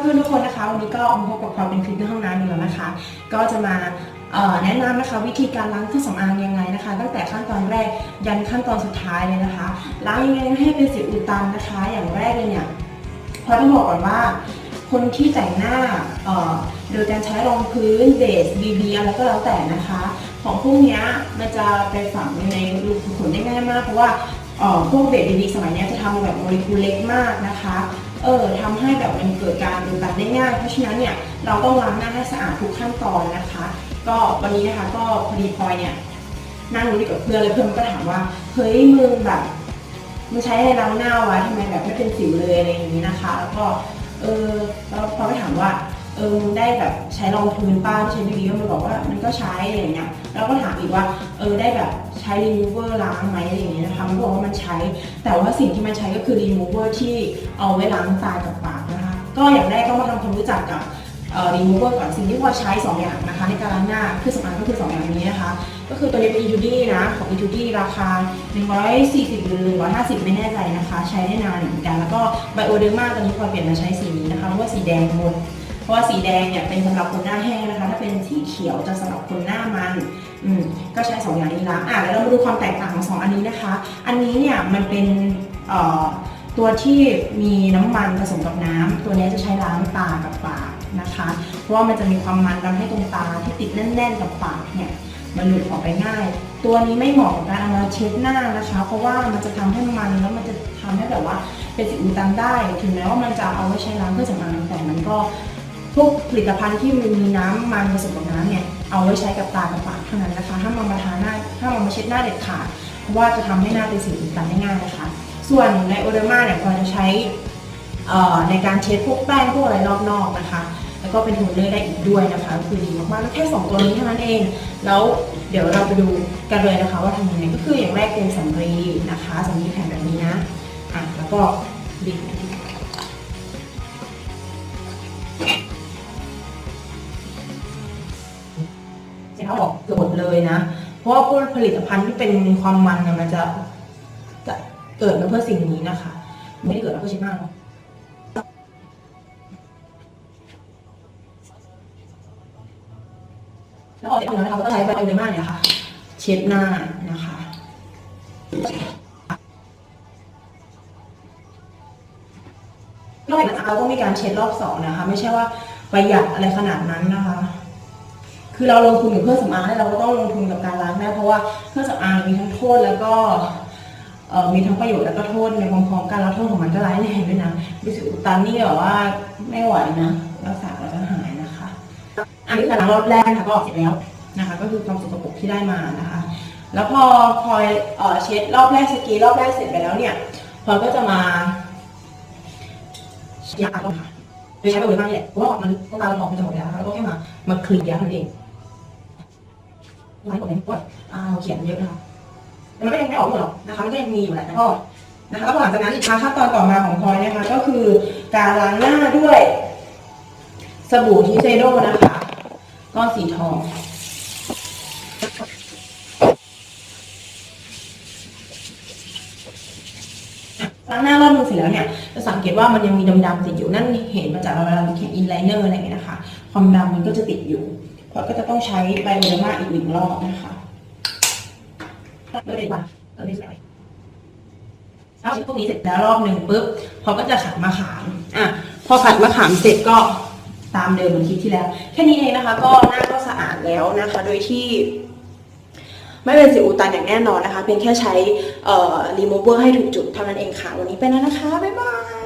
เพื่อนทุกคนนะคะวันนี้ก็มาพบกับความเป็นคลิปในห้องน้ำอีกแล้วนะคะ ก็จะมาแนะนำนะคะวิธีการล้างเครื่องสำอางยังไงนะคะ ตั้งแต่ขั้นตอนแรกยันขั้นตอนสุดท้ายเลยนะคะล้างยังไงให้เป็นสิวอุดตันนะคะ อย่างแรกเลยเนี่ยพอต้องบอกก่อนว่า คนที่แต่งหน้าโดยการใช้รองพื้นเบสบีบีอะไรก็แล้วแต่นะคะ ของพวกนี้มันจะไปฝังในรูขุมขนได้ง่ายมากเพราะว่า พวกเบสบีบีสมัยนี้จะทำแบบโมเลกุลเล็กมากนะคะเออทำให้แบบมันเกิดการอุดตันได้ง่าย เพราะฉะนั้นเนี่ยเราต้องล้างหน้าให้สะอาดทุกขั้นตอนนะคะ ก็วันนี้นะคะก็พอดีพลอยเนี่ยนั่งอยู่กับเพื่อนเลยเพื่อนก็ถามว่าเฮ้ยมึงแบบมึงใช้อะไรล้างหน้าวะทำไมแบบไม่เป็นสิวเลยอะไรอย่างนี้นะคะ แล้วก็เออแล้วพอไปถามว่า เออมึงได้แบบใช้รองพื้นป้าที่ใช้ดีๆก็มันบอกว่ามันก็ใช้อะไรอย่างเงี้ยแล้วก็ถามอีกว่าเออได้แบบใช้ remover ล้างไหมอะไรอย่างเงี้ยนะคะมันบอกว่ามันใช้ แต่ว่าสิ่งที่มันใช้ก็คือ remover ที่เอาไว้ล้างตากับปากนะคะก็อย่างแรกก็มาทำความรู้จักกับเอ่อ remover ก่อนสิ่งที่พอใช้ 2 อย่างนะคะในการล้างหน้าคือสำอางก็คือ 2 อย่างนี้นะคะ ก็คือตัวนี้เป็น Etude นะของ Etude ราคา 140 หรือ 150 ไม่แน่ใจนะคะ ใช้ได้นานเหมือนกัน แล้วก็ Bioderma ตอนนี้พอเปลี่ยนมาใช้สีนี้นะคะเพราะว่าสีแดงหมด ราะว่าสีแดงเนี่ยเป็นสำหรับคนหน้าแห้งนะคะ ถ้าเป็นสีเขียวจะสำหรับคนหน้ามันอืมก็ใช้สองอย่างนี้ละอะแล้วเรามาดูความแตกต่างของสองอันนี้นะคะ อันนี้เนี่ยมันเป็นเอ่อตัวที่มีน้ำมันผสมกับน้ำตัวนี้จะใช้ล้างตากับปากนะคะ เพราะว่ามันจะมีความมันทำให้ตรงตาที่ติดแน่น ๆ กับปากเนี่ยมันหลุดออกไปง่าย ตัวนี้ไม่เหมาะกับการเอามาเช็ดหน้านะคะ เพราะว่ามันจะทำให้มันแล้วมันจะทำให้แบบว่าเป็นสิวอุดตันได้ ถึงแม้ว่ามันจะเอาไว้ใช้ล้างเครื่องสำอางแต่มันก็ พวกผลิตภัณฑ์ที่มันมีน้ำมันผสมกับน้ำเนี่ยเอาไว้ใช้กับตากับปากเท่านั้นนะคะห้ามเอามาทาหน้าห้ามเอามาเช็ดหน้าเด็ดขาดเพราะว่าจะทำให้หน้าเป็นสิวอุดตันได้ง่ายนะคะ ส่วนในโอเดอร์มาเนี่ยพอจะใช้ในการเช็ดพวกแป้งพวกอะไรรอบนอกนะคะ แล้วก็เป็นโทนเนอร์ได้อีกด้วยนะคะคือดีมากๆแล้วแค่สองตัวนี้เท่านั้นเอง แล้วเดี๋ยวเราไปดูกันเลยนะคะ ว่าทำยังไงก็คืออย่างแรกเป็นสำลีนะคะสำลีแผ่นแบบนี้นะอะแล้วก็บีบ เลยนะ เพราะว่าพวกผลิตภัณฑ์ที่เป็นความมันเนี่ยมันจะจะเกิดมาเพื่อสิ่งนี้นะคะ ไม่ได้เกิดมาเพื่อเช็ดหน้าแล้วออกจากตรงนั้นนะคะก็ใช้ไบโอเดอร์มาเนี่ยค่ะ เช็ดหน้านะคะนอกจากนั้นเราก็มีการเช็ดรอบสองนะคะ ไม่ใช่ว่าประหยัดอะไรขนาดนั้นนะคะ คือเราลงทุนกับเครื่องสำอางแล้เราก็ต้องลงทุนกับการล้างหน้าเพราะว่าเครื่องสำอางมีทั้งโทษแล้วก็มีทั้งประโยชน์แล้วก็โทษในพร้อมๆกันแล้วโทษของมันก็ร้ายแรงด้วยนะดิสิอุดตันนี่แบบว่าไม่ไหวนะรักษาแล้วจะหายนะคะ อันนี้คือล้างรอบแรกนะคะก็ออกเสร็จแล้วนะคะ ก็คือความสกปรกที่ได้มานะคะ แล้วพอพลอยเช็ดรอบแรกสกีรอบแรกเสร็จไปแล้วเนี่ยพลอยก็จะมาเช็ดตาก่อนค่ะโดยใช้ไปเลยมากนี่แหละเพราะว่ามันต้องตาเราออกมันจะหมดแล้วแล้วก็แค่มามาเคลียร์นั่นเอง ไลฟ์กดเลยว่าอ้าเขียนเยอะนะคะแต่มันก็ยังไม่ออกหมดหรอกนะคะ มันก็ยังมีอยู่แหละแต่ก็นะคะแล้วหลังจากนั้นอีกขั้นตอนต่อมาของพลอยนะคะ ก็คือการล้างหน้าด้วย สบู่ทิเซโดนะคะก้อนสีทองล้างหน้ารอบนึงเสร็จแล้วเนี่ยจะสังเกตว่ามันยังมีดำๆติดอยู่นั่นเห็นมาจากเราเวลาเราเขียนอินไลเนอร์อะไรอย่างเงี้ยนะคะ ความดำมันก็จะติดอยู่ เราก็จะต้องใช้ไบโอเดอร์มาอีกหนึ่งรอบนะคะเริ่มเลยดีกว่าเริ่มเลยสวยเอาชิ้นพวกนี้เสร็จแล้วรอบหนึ่งปุ๊บพอก็จะขัดมะขามอะพอขัดมะขามเสร็จก็ตามเดิมเหมือนคลิปที่แล้ว แค่นี้เองนะคะ ก็หน้าก็สะอาดแล้วนะคะ โดยที่ไม่เป็นสิวอุดตันอย่างแน่นอนนะคะ เพียงแค่ใช้รีมูเวอร์ให้ถูกจุดเท่านั้นเองค่ะ วันนี้ไปแล้วนะคะ บ๊ายบาย